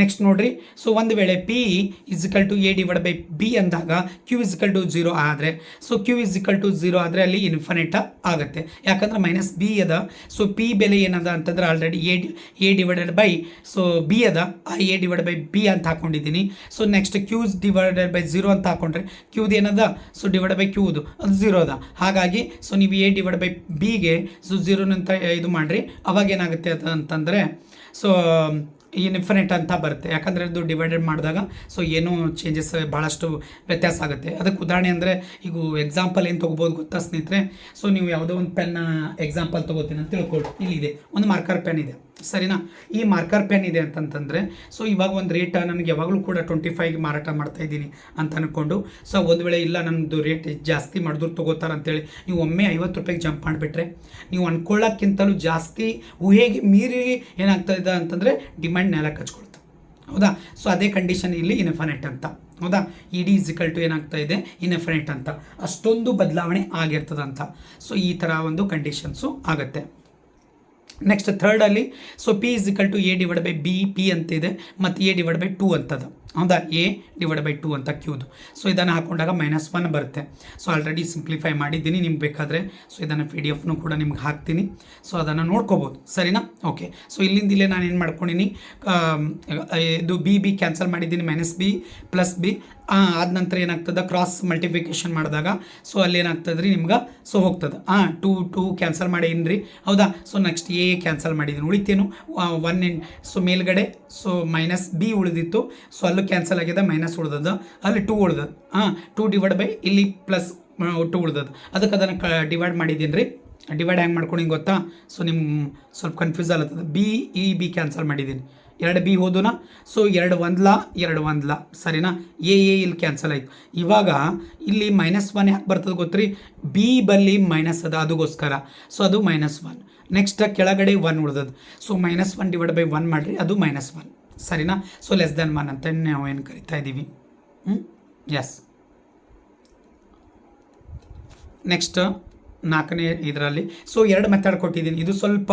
ನೆಕ್ಸ್ಟ್ ನೋಡ್ರಿ. ಸೊ ಒಂದು ವೇಳೆ P is equal to A divide by B ಅಂದಾಗ Q is equal to zero ಆದರೆ. So Q is equal to zero ಆದರೆ ಅಲ್ಲಿ ಇನ್ಫಿನಿಟ ಆಗುತ್ತೆ. ಯಾಕಂದ್ರೆ ಮೈನಸ್ ಬಿ ಅದ. ಸೊ ಪಿ ಬೆಲೆ ಏನದ ಅಂತಂದ್ರೆ already A D A divided by so B ಅದ. ಆ ಎ ಡಿವೈಡ್ ಬೈ ಬಿ ಅಂತ ಹಾಕೊಂಡಿದ್ದೀನಿ. So next Qs divided by zero ಅಂತ ಹಾಕೊಂಡ್ರೆ ಕ್ಯೂದು ಏನದ? ಸೊ ಡಿವೈಡ್ ಬೈ ಕ್ಯೂದು ಅದು ಜೀರೋ ಅದ. ಹಾಗಾಗಿ ಸೊ ನೀವು ಎ ಡಿವೈಡ್ ಬೈ ಬಿಗೆ ಸೊ ಜೀರೋನಂತ ಇದು ಮಾಡಿರಿ. ಅವಾಗ ಏನಾಗುತ್ತೆ ಅಂತಂದರೆ ಸೊ ಇನ್ಫಿನಿಟ್ ಅಂತ ಬರುತ್ತೆ. ಯಾಕಂದರೆ ಅದು ಡಿವೈಡೆಡ್ ಮಾಡಿದಾಗ ಸೊ ಏನೂ ಚೇಂಜಸ್ ಭಾಳಷ್ಟು ವ್ಯತ್ಯಾಸ ಆಗುತ್ತೆ. ಅದಕ್ಕೆ ಉದಾಹರಣೆ ಅಂದರೆ, ಈಗ ಎಕ್ಸಾಂಪಲ್ ಏನು ತೊಗೋಬೋದು ಗೊತ್ತಾ ಸ್ನೇಹಿತರೆ? ಸೊ ನೀವು ಯಾವುದೋ ಒಂದು ಪೆನ್ನ ಎಕ್ಸಾಂಪಲ್ ತೊಗೋತೀನಿ ಅಂತ ತಿಳ್ಕೊಳ್ಳಿ ಇಲ್ಲಿದೆ. ಒಂದು ಮಾರ್ಕರ್ ಪೆನ್ ಇದೆ. ಸರಿನಾ? ಈ ಮಾರ್ಕರ್ ಪೆನ್ ಇದೆ ಅಂತಂತಂದರೆ ಸೊ ಇವಾಗ ಒಂದು ರೇಟ್ ನನಗೆ ಯಾವಾಗಲೂ ಕೂಡ ಟ್ವೆಂಟಿ ಫೈವ್ಗೆ ಮಾರಾಟ ಮಾಡ್ತಾ ಇದ್ದೀನಿ ಅಂತ ಅಂದ್ಕೊಂಡು ಸೊ ಒಂದು ವೇಳೆ ಇಲ್ಲ ನಮ್ಮದು ರೇಟ್ ಜಾಸ್ತಿ ಮಾಡಿದ್ರು ತೊಗೋತಾರೆ ಅಂತೇಳಿ, ನೀವು ಒಮ್ಮೆ ಐವತ್ತು ರೂಪಾಯಿಗೆ ಜಂಪ್ ಮಾಡಿಬಿಟ್ರೆ, ನೀವು ಅಂದ್ಕೊಳ್ಳೋಕ್ಕಿಂತಲೂ ಜಾಸ್ತಿ ಊಹೆಗೆ ಮೀರಿ ಏನಾಗ್ತಾ ಇದೆ ಅಂತಂದರೆ ಡಿಮ್ಯಾಂಡ್ ನೆಲ ಕಚ್ಕೊಳ್ತು. ಹೌದಾ? ಸೊ ಅದೇ ಕಂಡೀಷನ್ ಇಲ್ಲಿ ಇನ್ಫಿನಿಟ್ ಅಂತ. ಹೌದಾ? ಇಡಿ ಇಸಿಕಲ್ ಟು ಏನಾಗ್ತಾ ಇದೆ? ಇನ್ಫಿನಿಟ್ ಅಂತ. ಅಷ್ಟೊಂದು ಬದಲಾವಣೆ ಆಗಿರ್ತದಂತ. ಸೊ ಈ ಥರ ಒಂದು ಕಂಡೀಷನ್ಸು ಆಗುತ್ತೆ. Next ಥರ್ಡಲ್ಲಿ so P is equal to A divide by B P ಅಂತಿದೆ, ಮತ್ತು ಎ ಡಿವೈಡ್ ಬೈ ಟೂ ಅಂತದ ಹೌದಾ? ಎ ಡಿವೈಡ್ ಬೈ ಟು ಅಂತ ಕ್ಯೂದು ಸೊ ಇದನ್ನು ಹಾಕೊಂಡಾಗ ಮೈನಸ್ ಒನ್ ಬರುತ್ತೆ. ಸೊ ಆಲ್ರೆಡಿ ಸಿಂಪ್ಲಿಫೈ ಮಾಡಿದ್ದೀನಿ. ನಿಮ್ಗೆ ಬೇಕಾದರೆ ಸೊ ಇದನ್ನು ಪಿ ಡಿ ಎಫ್ನು ಕೂಡ ನಿಮ್ಗೆ ಹಾಕ್ತೀನಿ. ಸೊ ಅದನ್ನು ನೋಡ್ಕೋಬೋದು. ಸರಿನಾ? ಓಕೆ ಸೊ ಇಲ್ಲಿಂದ ಇಲ್ಲೇ ನಾನು ಏನು ಮಾಡ್ಕೊಂಡಿನಿ? ಇದು ಬಿ ಬಿ ಕ್ಯಾನ್ಸಲ್ ಮಾಡಿದ್ದೀನಿ. ಮೈನಸ್ ಬಿ ಪ್ಲಸ್ ಬಿ ಆದ ನಂತರ ಏನಾಗ್ತದೆ? ಕ್ರಾಸ್ ಮಲ್ಟಿಪ್ಲಿಕೇಶನ್ ಮಾಡಿದಾಗ ಸೊ ಅಲ್ಲಿ ಏನಾಗ್ತದೆ ರೀ ನಿಮ್ಗೆ? ಸೊ ಹೋಗ್ತದೆ. ಹಾಂ ಟೂ ಟೂ ಕ್ಯಾನ್ಸಲ್ ಮಾಡೀನಿ ರೀ ಹೌದಾ? ಸೊ ನೆಕ್ಸ್ಟ್ ಎ ಕ್ಯಾನ್ಸಲ್ ಮಾಡಿದ್ದೀನಿ. ಉಳಿತೇನು? ಒನ್ ಇನ್ ಸೊ ಮೇಲ್ಗಡೆ ಸೊ ಮೈನಸ್ ಬಿ ಉಳಿದಿತ್ತು. ಸೊ ಅಲ್ಲೂ ಕ್ಯಾನ್ಸಲ್ ಆಗಿದೆ ಮೈನಸ್ ಉಳ್ದದ ಅಲ್ಲಿ ಟೂ ಉಳ್ದದ ಹಾಂ ಟೂ ಡಿವೈಡ್ ಬೈ ಇಲ್ಲಿ ಪ್ಲಸ್ ಟೂ ಉಳ್ದದ ಅದಕ್ಕೆ ಅದನ್ನು ಕ ಡಿವೈಡ್ ಮಾಡಿದ್ದೀನಿ ರೀ. ಡಿವೈಡ್ ಹ್ಯಾಂಗೆ ಮಾಡ್ಕೊಂಡು ಗೊತ್ತಾ? ಸೊ ನಿಮ್ಮ ಸ್ವಲ್ಪ ಕನ್ಫ್ಯೂಸ್ ಆಗ್ಲತ್ತದ. ಬಿ ಇ ಬಿ ಕ್ಯಾನ್ಸಲ್ ಮಾಡಿದ್ದೀನಿ. ಎರಡು ಬಿ ಹೋದನಾ? ಸೊ ಎರಡು ಒಂದ್ಲ ಎರಡು ಒಂದ್ಲ. ಸರಿನಾ? ಎ ಎ ಇಲ್ಲಿ ಕ್ಯಾನ್ಸಲ್ ಆಯ್ತು. ಇವಾಗ ಇಲ್ಲಿ ಮೈನಸ್ ಒನ್ ಯಾಕೆ ಬರ್ತದೆ ಗೊತ್ತ್ರಿ? ಬಿ ಬಲ್ಲಿ ಮೈನಸ್ ಅದ ಅದಕ್ಕೋಸ್ಕರ ಸೊ ಅದು ಮೈನಸ್ ಒನ್ ನೆಕ್ಸ್ಟ್ ಕೆಳಗಡೆ one ಉಳ್ದದ್ದು. So minus one divide by one ಮಾಡಿರಿ, ಅದು ಮೈನಸ್ ಒನ್ ಸರಿನಾ? ಸೊ ಲೆಸ್ ದೆನ್ ಒನ್ ಅಂತ ನಾವು ಏನು ಕರಿತಾ ಇದ್ದೀವಿ ಹ್ಞೂ ಎಸ್ ನೆಕ್ಸ್ಟ್ ನಾಲ್ಕನೇ ಇದರಲ್ಲಿ. ಸೊ ಎರಡು ಮೆಥಡ್ ಕೊಟ್ಟಿದ್ದೀನಿ. ಇದು ಸ್ವಲ್ಪ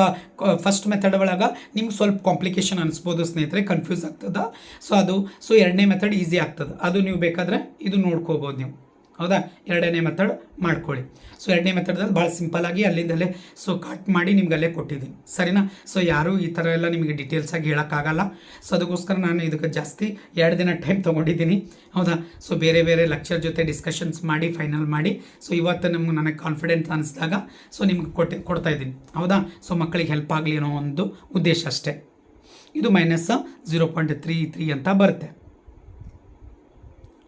ಫಸ್ಟ್ ಮೆಥಡ್ ಒಳಗೆ ನಿಮ್ಗೆ ಸ್ವಲ್ಪ ಕಾಂಪ್ಲಿಕೇಶನ್ ಅನಿಸ್ಬೋದು ಸ್ನೇಹಿತರೆ ಕನ್ಫ್ಯೂಸ್ ಆಗ್ತದೆ. ಸೊ ಅದು ಸೊ ಎರಡನೇ ಮೆಥಡ್ ಈಸಿ ಆಗ್ತದೆ. ಅದು ನೀವು ಬೇಕಾದರೆ ಇದು ನೋಡ್ಕೋಬೋದು ನೀವು. ಹೌದಾ? ಎರಡನೇ ಮೆಥಡ್ ಮಾಡ್ಕೊಳ್ಳಿ. ಸೊ ಎರಡನೇ ಮೆಥಡ್ದಲ್ಲಿ ಭಾಳ ಸಿಂಪಲ್ಲಾಗಿ ಅಲ್ಲಿಂದಲೇ ಸೊ ಕಟ್ ಮಾಡಿ ನಿಮ್ಗೆ ಅಲ್ಲೇ ಕೊಟ್ಟಿದ್ದೀನಿ. ಸರಿನಾ? ಸೊ ಯಾರೂ ಈ ಥರ ಎಲ್ಲ ನಿಮಗೆ ಡೀಟೇಲ್ಸಾಗಿ ಹೇಳೋಕ್ಕಾಗಲ್ಲ. ಸೊ ಅದಕ್ಕೋಸ್ಕರ ನಾನು ಇದಕ್ಕೆ ಜಾಸ್ತಿ ಎರಡು ದಿನ ಟೈಮ್ ತೊಗೊಂಡಿದ್ದೀನಿ. ಹೌದಾ? ಸೊ ಬೇರೆ ಬೇರೆ ಲೆಕ್ಚರ್ ಜೊತೆ ಡಿಸ್ಕಷನ್ಸ್ ಮಾಡಿ ಫೈನಲ್ ಮಾಡಿ. ಸೊ ಇವತ್ತು ನಮ್ಗೆ ನನಗೆ ಕಾನ್ಫಿಡೆನ್ಸ್ ಅನಿಸಿದಾಗ ಸೊ ನಿಮ್ಗೆ ಕೊಟ್ಟು ಕೊಡ್ತಾ ಇದ್ದೀನಿ. ಹೌದಾ? ಸೊ ಮಕ್ಕಳಿಗೆ ಹೆಲ್ಪ್ ಆಗಲಿ ಅನ್ನೋ ಒಂದು ಉದ್ದೇಶ ಅಷ್ಟೇ. ಇದು minus zero point three three ಅಂತ ಬರುತ್ತೆ.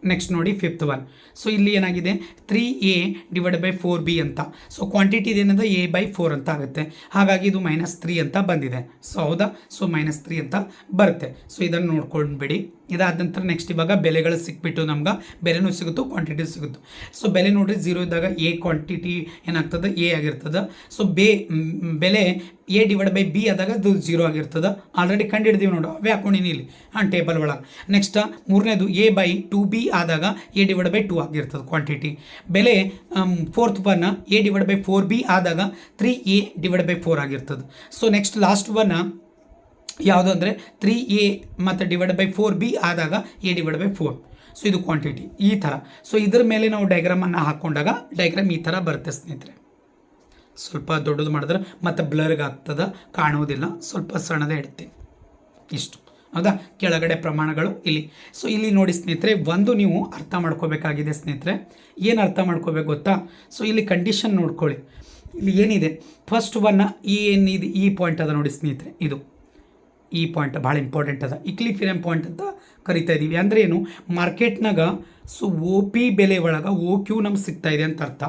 ನೆಕ್ಸ್ಟ್ ನೋಡಿ ಫಿಫ್ತ್ ಒನ್ ಸೊ ಇಲ್ಲಿ ಏನಾಗಿದೆ? Three A divide by four B ಅಂತ. ಸೊ ಕ್ವಾಂಟಿಟಿ ಏನಂದ್ರೆ ಎ ಬೈ ಫೋರ್ ಅಂತ ಆಗುತ್ತೆ. ಹಾಗಾಗಿ ಇದು ಮೈನಸ್ ತ್ರೀ ಅಂತ ಬಂದಿದೆ. ಸೊ ಹೌದಾ? ಸೊ ಮೈನಸ್ ತ್ರೀ ಅಂತ ಬರುತ್ತೆ. ಸೊ ಇದನ್ನು ನೋಡ್ಕೊಂಡ್ಬಿಡಿ. ಇದಾದ ನಂತರ ನೆಕ್ಸ್ಟ್ ಇವಾಗ ಬೆಲೆಗಳು ಸಿಕ್ಬಿಟ್ಟು ನಮ್ಗೆ ಬೆಲೆನೂ ಸಿಗುತ್ತೋ ಕ್ವಾಂಟಿಟಿ ಸಿಗುತ್ತೋ. ಸೊ ಬೆಲೆ ನೋಡ್ರಿ ಝೀರೋ ಇದ್ದಾಗ ಎ ಕ್ವಾಂಟಿಟಿ ಏನಾಗ್ತದೆ? ಎ ಆಗಿರ್ತದೆ. ಸೊ ಬೇ ಬೆಲೆ ಎ ಡಿವೈಡ್ ಬೈ ಬಿ ಆದಾಗ ಅದು ಜೀರೋ ಆಗಿರ್ತದೆ. ಆಲ್ರೆಡಿ ಕಂಡು ಹಿಡಿದೀವಿ ನೋಡು, ಅವೇ ಹಾಕೊಂಡಿನಿ ಇಲ್ಲಿ ಹಾಂ ಟೇಬಲ್ ಒಳಗೆ. ನೆಕ್ಸ್ಟ್ ಮೂರನೇದು ಎ ಬೈ ಟು ಬಿ ಆದಾಗ ಎ ಡಿವೈಡ್ ಬೈ ಟು ಆಗಿರ್ತದೆ ಕ್ವಾಂಟಿಟಿ ಬೆಲೆ fourth one A divide by four B ಆದಾಗ three A divide by four ಆಗಿರ್ತದೆ. ಸೊ ನೆಕ್ಸ್ಟ್ ಲಾಸ್ಟ್ ಒನ್ ಯಾವುದು ಅಂದರೆ ತ್ರೀ ಎ ಮತ್ತು ಡಿವೈಡ್ ಬೈ ಫೋರ್ ಬಿ ಆದಾಗ A divide by four so ಇದು quantity ಈ ಥರ. ಸೊ ಇದ್ರ ಮೇಲೆ ನಾವು ಡೈಗ್ರಾಮನ್ನು ಹಾಕ್ಕೊಂಡಾಗ ಡಯಾಗ್ರಾಮ್ ಈ ಥರ ಬರುತ್ತೆ ಸ್ನೇಹಿತರೆ. ಸ್ವಲ್ಪ ದೊಡ್ಡದು ಮಾಡಿದ್ರೆ ಮತ್ತು ಬ್ಲರ್ಗೆ ಆಗ್ತದೆ, ಕಾಣುವುದಿಲ್ಲ. ಸ್ವಲ್ಪ ಸಣ್ಣದ ಇಡ್ತೀನಿ. ಇಷ್ಟು. ಹೌದಾ? ಕೆಳಗಡೆ ಪ್ರಮಾಣಗಳು ಇಲ್ಲಿ. ಸೊ ಇಲ್ಲಿ ನೋಡಿ ಸ್ನೇಹಿತರೆ, ಒಂದು ನೀವು ಅರ್ಥ ಮಾಡ್ಕೋಬೇಕಾಗಿದೆ ಸ್ನೇಹಿತರೆ. ಏನು ಅರ್ಥ ಮಾಡ್ಕೋಬೇಕು ಗೊತ್ತಾ? ಸೊ ಇಲ್ಲಿ ಕಂಡೀಷನ್ ನೋಡ್ಕೊಳ್ಳಿ. ಇಲ್ಲಿ ಏನಿದೆ? ಫಸ್ಟ್ ಒನ್ನ ಈ ಏನಿದೆ ಈ ಪಾಯಿಂಟ್ ಅದ ನೋಡಿ ಸ್ನೇಹಿತರೆ, ಇದು. ಈ ಪಾಯಿಂಟ್ ಭಾಳ ಇಂಪಾರ್ಟೆಂಟ್ ಅದ. ಇಕ್ಲಿಫಿರಿಯಂ ಪಾಯಿಂಟ್ ಅಂತ ಕರಿತಾ ಇದ್ದೀವಿ ಅಂದರೆ ಏನು? ಮಾರ್ಕೆಟ್ನಾಗ ಸೊ ಓ ಪಿ ಬೆಲೆ ಒಳಗೆ ಓ ಕ್ಯೂ ನಮ್ಗೆ ಸಿಗ್ತಾ ಇದೆ ಅಂತ ಅರ್ಥ.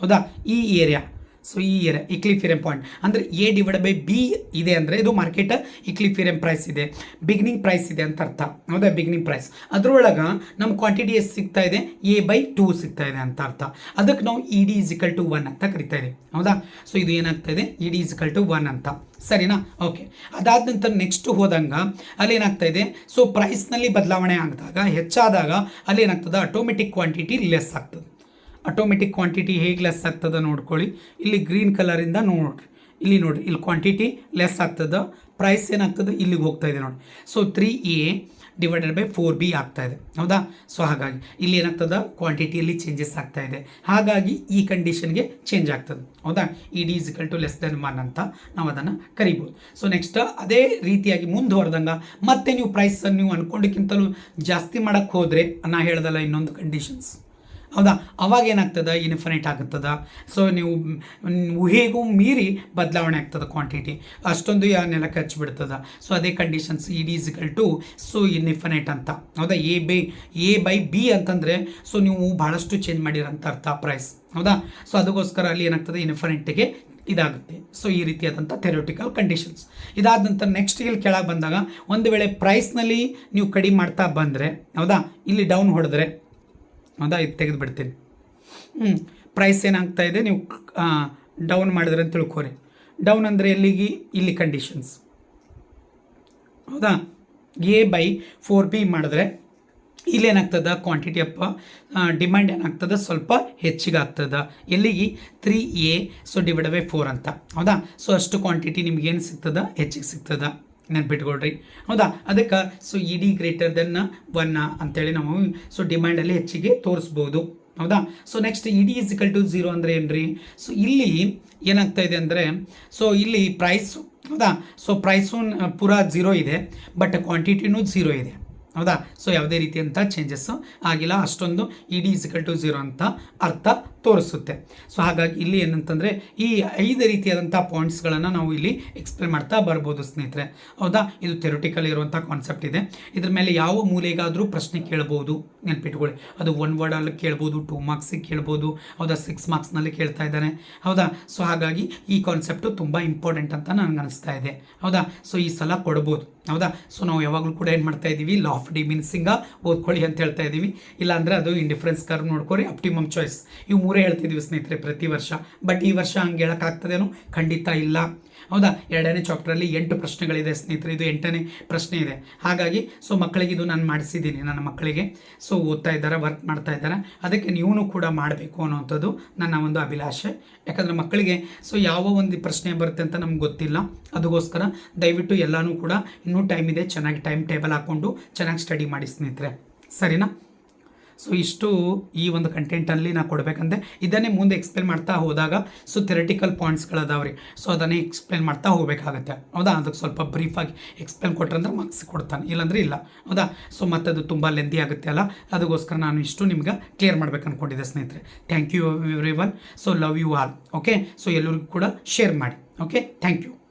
ಹೌದಾ? ಈ ಏರಿಯಾ ಸೊ ಈ ಏರ ಇಕ್ಲಿಫಿರಿಯಂ ಪಾಯಿಂಟ್ ಅಂದರೆ ಎ ಡಿವೈಡ್ ಬೈ ಬಿ ಇದೆ ಅಂದರೆ ಇದು ಮಾರ್ಕೆಟ್ ಇಕ್ಲಿಫಿರಿಯಂ ಪ್ರೈಸ್ ಇದೆ. ಬಿಗಿನಿಂಗ್ ಪ್ರೈಸ್ ಇದೆ ಅಂತ ಅರ್ಥ. ಹೌದಾ? ಬಿಗಿನಿಂಗ್ ಪ್ರೈಸ್ ಅದರೊಳಗೆ ನಮ್ಮ ಕ್ವಾಂಟಿಟಿ ಎಷ್ಟು ಸಿಗ್ತಾ ಇದೆ? ಎ ಬೈ ಟೂ ಸಿಗ್ತಾ ಇದೆ ಅಂತ ಅರ್ಥ. ಅದಕ್ಕೆ ನಾವು E D is equal to one ಅಂತ ಕರಿತಾ ಇದೆ ಹೌದಾ? ಸೊ ಇದು ಏನಾಗ್ತಾ ಇದೆ? E D is equal to one ಅಂತ. ಸರಿನಾ? ಓಕೆ ಅದಾದ ನಂತರ ನೆಕ್ಸ್ಟ್ ಹೋದಂಗೆ ಅಲ್ಲಿ ಏನಾಗ್ತಾ ಇದೆ? ಸೊ ಪ್ರೈಸ್ನಲ್ಲಿ ಬದಲಾವಣೆ ಆಗಿದಾಗ, ಹೆಚ್ಚಾದಾಗ ಅಲ್ಲಿ ಏನಾಗ್ತದೆ? ಆಟೋಮೆಟಿಕ್ ಕ್ವಾಂಟಿಟಿ ಲೆಸ್ ಆಗ್ತದೆ. ಆಟೋಮೆಟಿಕ್ ಕ್ವಾಂಟಿಟಿ ಹೇಗೆ ಲೆಸ್ ಆಗ್ತದೆ ನೋಡ್ಕೊಳ್ಳಿ. ಇಲ್ಲಿ ಗ್ರೀನ್ ಕಲರಿಂದ ನೋಡ್ರಿ. ಇಲ್ಲಿ ನೋಡಿ ಇಲ್ಲಿ ಕ್ವಾಂಟಿಟಿ ಲೆಸ್ ಆಗ್ತದೆ ಪ್ರೈಸ್ ಏನಾಗ್ತದೆ, ಇಲ್ಲಿಗೆ ಹೋಗ್ತಾ ಇದೆ ನೋಡಿ so three A divided by four B ಆಗ್ತಾ ಇದೆ. ಹೌದಾ? ಸೊ ಹಾಗಾಗಿ ಇಲ್ಲಿ ಏನಾಗ್ತದೆ ಕ್ವಾಂಟಿಟಿಯಲ್ಲಿ ಚೇಂಜಸ್ ಆಗ್ತಾ ಇದೆ. ಹಾಗಾಗಿ ಈ ಕಂಡೀಷನ್ಗೆ ಚೇಂಜ್ ಆಗ್ತದೆ. ಹೌದಾ? E D to less than one ಅಂತ ನಾವು ಅದನ್ನು ಕರಿಬೋದು. ಸೊ ನೆಕ್ಸ್ಟ್ ಅದೇ ರೀತಿಯಾಗಿ ಮುಂದುವರೆದಂಗ ಮತ್ತೆ ನೀವು ಪ್ರೈಸನ್ನು ನೀವು ಅನ್ಕೊಂಡಕ್ಕಿಂತಲೂ ಜಾಸ್ತಿ ಮಾಡೋಕ್ಕೆ ಹೋದರೆ ನಾ ಹೇಳ್ದಲ್ಲ ಇನ್ನೊಂದು ಕಂಡೀಷನ್ಸ್ ಹೌದಾ? ಅವಾಗ ಏನಾಗ್ತದೆ? ಇನ್ಫಿನಿಟ್ ಆಗುತ್ತದ ಸೊ ನೀವು ಊಹೆಗೂ ಮೀರಿ ಬದಲಾವಣೆ ಆಗ್ತದೆ ಕ್ವಾಂಟಿಟಿ ಅಷ್ಟೊಂದು ಯಾವ ನೆಲಕ್ಕೆ ಹಚ್ಚಿಬಿಡ್ತದೆ ಸೊ ಅದೇ conditions E D is equal to so infinite ಅಂತ. ಹೌದಾ? A by A by B ಅಂತಂದರೆ ಸೊ ನೀವು ಭಾಳಷ್ಟು ಚೇಂಜ್ ಮಾಡಿರೋಂಥ ಅರ್ಥ ಪ್ರೈಸ್ ಹೌದಾ? ಸೊ ಅದಕ್ಕೋಸ್ಕರ ಅಲ್ಲಿ ಏನಾಗ್ತದೆ? ಇನ್ಫಿನಿಟ್ಗೆ ಇದಾಗುತ್ತೆ. ಸೊ ಈ ರೀತಿಯಾದಂಥ ಥೆರೋಟಿಕಲ್ ಕಂಡೀಷನ್ಸ್ ಇದಾದ ನಂತರ ನೆಕ್ಸ್ಟ್ ಇಲ್ಲಿ ಕೆಳಗೆ ಬಂದಾಗ, ಒಂದು ವೇಳೆ ಪ್ರೈಸ್ನಲ್ಲಿ ನೀವು ಕಡಿಮೆ ಮಾಡ್ತಾ ಬಂದರೆ, ಹೌದಾ? ಇಲ್ಲಿ ಡೌನ್ ಹೊಡೆದ್ರೆ ಹೌದಾ ಇದು ತೆಗೆದು ಬಿಡ್ತೀನಿ. ಹ್ಞೂ ಪ್ರೈಸ್ ಏನಾಗ್ತಾ ಇದೆ ನೀವು ಡೌನ್ ಮಾಡಿದ್ರೆ ಅಂತ ತಿಳ್ಕೊರಿ. ಡೌನ್ ಅಂದರೆ ಎಲ್ಲಿಗೆ? ಇಲ್ಲಿ ಕಂಡೀಷನ್ಸ್ ಹೌದಾ? ಎ ಬೈ ಫೋರ್ ಬಿ ಮಾಡಿದ್ರೆ ಇಲ್ಲೇನಾಗ್ತದ ಕ್ವಾಂಟಿಟಿ ಅಪ್ಪ ಡಿಮ್ಯಾಂಡ್ ಏನಾಗ್ತದೆ? ಸ್ವಲ್ಪ ಹೆಚ್ಚಿಗೆ ಆಗ್ತದೆ. ಎಲ್ಲಿಗೆ? Three A so divide by four ಅಂತ. ಹೌದಾ? ಸೊ ಅಷ್ಟು ಕ್ವಾಂಟಿಟಿ ನಿಮ್ಗೇನು ಸಿಗ್ತದೆ? ಹೆಚ್ಚಿಗೆ ಸಿಗ್ತದ. ನೆನ್ಪಿಟ್ಕೊಳ್ರಿ. ಹೌದಾ? ಅದಕ್ಕೆ so E D greater than one ಅಂತೇಳಿ ನಾವು ಸೊ ಡಿಮ್ಯಾಂಡಲ್ಲಿ ಹೆಚ್ಚಿಗೆ ತೋರಿಸ್ಬೋದು. ಹೌದಾ? So next E D is equal to zero ಅಂದರೆ ಏನ್ರಿ? ಸೊ ಇಲ್ಲಿ ಏನಾಗ್ತಾ ಇದೆ ಅಂದರೆ ಸೊ ಇಲ್ಲಿ ಪ್ರೈಸು ಹೌದಾ? ಸೊ ಪ್ರೈಸು ಪೂರಾ ಝೀರೋ ಇದೆ ಬಟ್ ಕ್ವಾಂಟಿಟಿನೂ ಝೀರೋ ಇದೆ. ಹೌದಾ? ಸೊ ಯಾವುದೇ ರೀತಿಯಂಥ ಚೇಂಜಸ್ಸು ಆಗಿಲ್ಲ. ಅಷ್ಟೊಂದು ಇ ಡಿ ಟು ಝೀರೋ ಅಂತ ಅರ್ಥ ತೋರಿಸುತ್ತೆ. ಸೊ ಹಾಗಾಗಿ ಇಲ್ಲಿ ಏನಂತಂದರೆ ಈ ಐದು ರೀತಿಯಾದಂಥ ಪಾಯಿಂಟ್ಸ್ಗಳನ್ನು ನಾವು ಇಲ್ಲಿ ಎಕ್ಸ್ಪ್ಲೇನ್ ಮಾಡ್ತಾ ಬರ್ಬೋದು ಸ್ನೇಹಿತರೆ. ಹೌದಾ? ಇದು ಥೆರಟಿಕಲ್ ಇರುವಂಥ ಕಾನ್ಸೆಪ್ಟ್ ಇದೆ. ಇದ್ರ ಮೇಲೆ ಯಾವ ಮೂಲೆಗಾದರೂ ಪ್ರಶ್ನೆ ಕೇಳ್ಬೋದು. ನೆನ್ಪಿಟ್ಕೊಳ್ಳಿ. ಅದು ಒನ್ ವರ್ಡಲ್ಲಿ ಕೇಳ್ಬೋದು ಟೂ ಮಾರ್ಕ್ಸಿಗೆ ಕೇಳ್ಬೋದು, ಹೌದಾ? ಸಿಕ್ಸ್ ಮಾರ್ಕ್ಸ್ನಲ್ಲಿ ಕೇಳ್ತಾ ಇದ್ದಾನೆ. ಹೌದಾ? ಸೊ ಹಾಗಾಗಿ ಈ ಕಾನ್ಸೆಪ್ಟು ತುಂಬ ಇಂಪಾರ್ಟೆಂಟ್ ಅಂತ ನನಗೆ ಅನಿಸ್ತಾ ಇದೆ. ಹೌದಾ? ಸೊ ಈ ಸಲ ಕೊಡ್ಬೋದು. ಹೌದಾ? ಸೊ ನಾವು ಯಾವಾಗಲೂ ಕೂಡ ಏನು ಮಾಡ್ತಾ ಇದ್ದೀವಿ ಲಾ ಆಫ್ ಡಿಮಿನ್ಸಿಂಗ ಓದ್ಕೊಳ್ಳಿ ಅಂತ ಹೇಳ್ತಾ ಇದ್ದೀವಿ ಇಲ್ಲಾಂದರೆ ಅದು ಇಂಡಿಫರೆನ್ಸ್ ಕರ್ವ್ ನೋಡ್ಕೊರಿ ಅಪ್ಟಿಮಮ್ ಚಾಯ್ಸ್ ಇವು ಮೂರೇ ಹೇಳ್ತಿದ್ವಿ ಸ್ನೇಹಿತರೆ ಪ್ರತಿ ವರ್ಷ. ಬಟ್ ಈ ವರ್ಷ ಹಂಗೆ ಹೇಳೋಕ್ಕಾಗ್ತದೇನು? ಖಂಡಿತ ಇಲ್ಲ. ಹೌದಾ? ಎರಡನೇ ಚಾಪ್ಟ್ರಲ್ಲಿ ಎಂಟು ಪ್ರಶ್ನೆಗಳಿದೆ ಸ್ನೇಹಿತರೆ. ಇದು ಎಂಟನೇ ಪ್ರಶ್ನೆ ಇದೆ. ಹಾಗಾಗಿ ಸೊ ಮಕ್ಕಳಿಗೆ ಇದು ನಾನು ಮಾಡಿಸಿದ್ದೀನಿ, ನನ್ನ ಮಕ್ಕಳಿಗೆ. ಸೊ ಓದ್ತಾ ಇದ್ದಾರೆ ವರ್ಕ್ ಮಾಡ್ತಾ ಇದ್ದಾರೆ. ಅದಕ್ಕೆ ನೀವು ಕೂಡ ಮಾಡಬೇಕು ಅನ್ನೋವಂಥದ್ದು ನನ್ನ ಒಂದು ಅಭಿಲಾಷೆ. ಯಾಕಂದರೆ ಮಕ್ಕಳಿಗೆ ಸೊ ಯಾವ ಒಂದು ಪ್ರಶ್ನೆ ಬರುತ್ತೆ ಅಂತ ನಮ್ಗೆ ಗೊತ್ತಿಲ್ಲ. ಅದಕ್ಕೋಸ್ಕರ ದಯವಿಟ್ಟು ಎಲ್ಲನೂ ಕೂಡ ಇನ್ನೂ ಟೈಮ್ ಇದೆ. ಚೆನ್ನಾಗಿ ಟೈಮ್ ಟೇಬಲ್ ಹಾಕ್ಕೊಂಡು ಚೆನ್ನಾಗಿ ಸ್ಟಡಿ ಮಾಡಿ ಸ್ನೇಹಿತರೆ. ಸರಿನಾ? ಸೊ ಇಷ್ಟು ಈ ಒಂದು ಕಂಟೆಂಟಲ್ಲಿ ನಾನು ಕೊಡಬೇಕಂದ್ರೆ ಇದನ್ನೇ ಮುಂದೆ ಎಕ್ಸ್ಪ್ಲೇನ್ ಮಾಡ್ತಾ ಹೋದಾಗ ಸೊ ಥೆರಟಿಕಲ್ ಪಾಯಿಂಟ್ಸ್ಗಳದಾವ ರೀ ಸೊ ಅದನ್ನೇ ಎಕ್ಸ್ಪ್ಲೇನ್ ಮಾಡ್ತಾ ಹೋಗಬೇಕಾಗತ್ತೆ. ಹೌದಾ? ಅದಕ್ಕೆ ಸ್ವಲ್ಪ ಬ್ರೀಫಾಗಿ ಎಕ್ಸ್ಪ್ಲೇನ್ ಕೊಟ್ರಂದ್ರೆ ಮಾರ್ಕ್ಸ್ ಕೊಡ್ತಾನೆ. ಇಲ್ಲಾಂದ್ರೆ ಇಲ್ಲ. ಹೌದಾ? ಸೊ ಅದು ತುಂಬ ಲೆಂದಿ ಆಗುತ್ತೆ ಅಲ್ಲ? ಅದಕ್ಕೋಸ್ಕರ ನಾನು ಇಷ್ಟು ನಿಮ್ಗೆ ಕ್ಲಿಯರ್ ಮಾಡ್ಬೇಕು ಅಂದ್ಕೊಂಡಿದ್ದೆ ಸ್ನೇಹಿತರೆ. Thank you everyone so love you all okay so ಎಲ್ಲರಿಗೂ ಕೂಡ ಶೇರ್ ಮಾಡಿ. Okay thank you